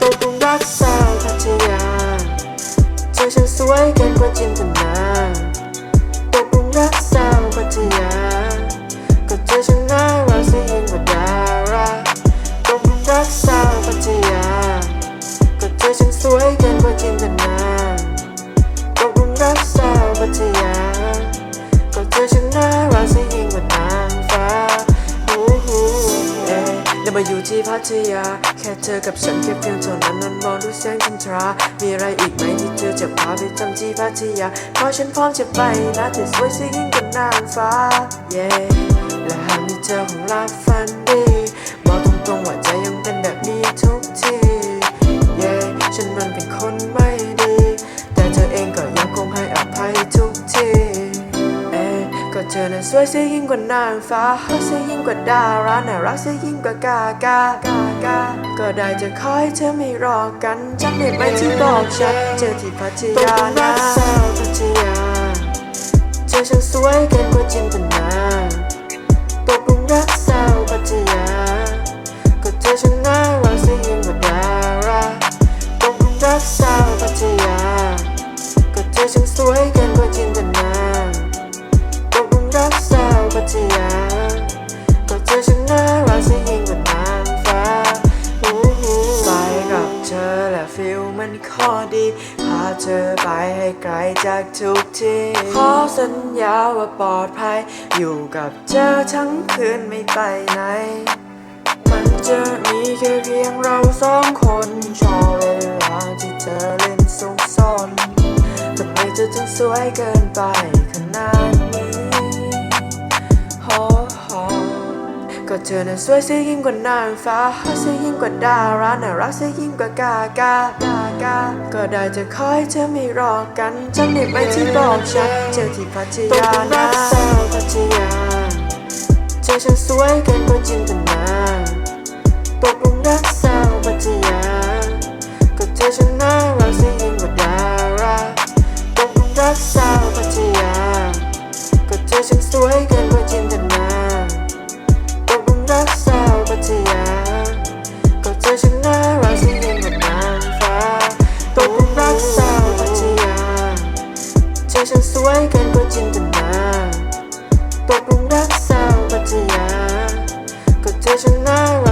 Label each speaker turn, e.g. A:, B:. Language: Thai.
A: ตกต้องรักษาพัทยาเจอฉันสวยเกินกว่าจินตนาตกต้องรักษาพัทยา มาอยู่ที่พัทยา แค่เธอกับฉันแค่เพียงเท่านั้นนั้นมองดูแสงจันทรา มีอะไรอีกไหมที่เธอจะพาไปทำที่พัทยา เพราะฉันพร้อมจะไปนะเธอสวยซะยิ่งกว่านางฟ้า yeah และหากมีเธอคงลาฟ้า เธอน่ะสวยเสียยิ่งกว่านางฟ้าเสียยิ่งกว่าดาราน่ารักเสียยิ่งกว่ากากากากาก็ได้จะคอยเธอไม่รอกันจำได้ไหมที่บอกฉันเจอที่พัทยานะสาวพัทยาเธอช่างสวยเกินกว่าจินตนาตกลุม มันข้อดี พาเธอไปให้ไกลจากทุกที่ ขอสัญญาว่าปลอดภัย อยู่กับเธอทั้งคืนไม่ไปไหน มันจะมีแค่เพียงเราสองคนชอบเวลาที่เธอเล่นซุกซนทำไมเธอถึงสวยเกินไปขนาด ก็เธอน่ะสวยเสียยิ่งกว่านางฟ้าเสียยิ่งกว่าดาราน่ารักเสียยิ่งกว่ากากากากาก็ได้จะคอยเธอไม่รอกันจำได้ไหมที่บอกฉันเจอที่พัทยานะสาวพัทยาเธอช่างสวยเกินกว่าจินตนา ช่างสวยเกินกว่าจินตนาตกหลุมรักสาวพัทยาก็เธอช่างน่ารัก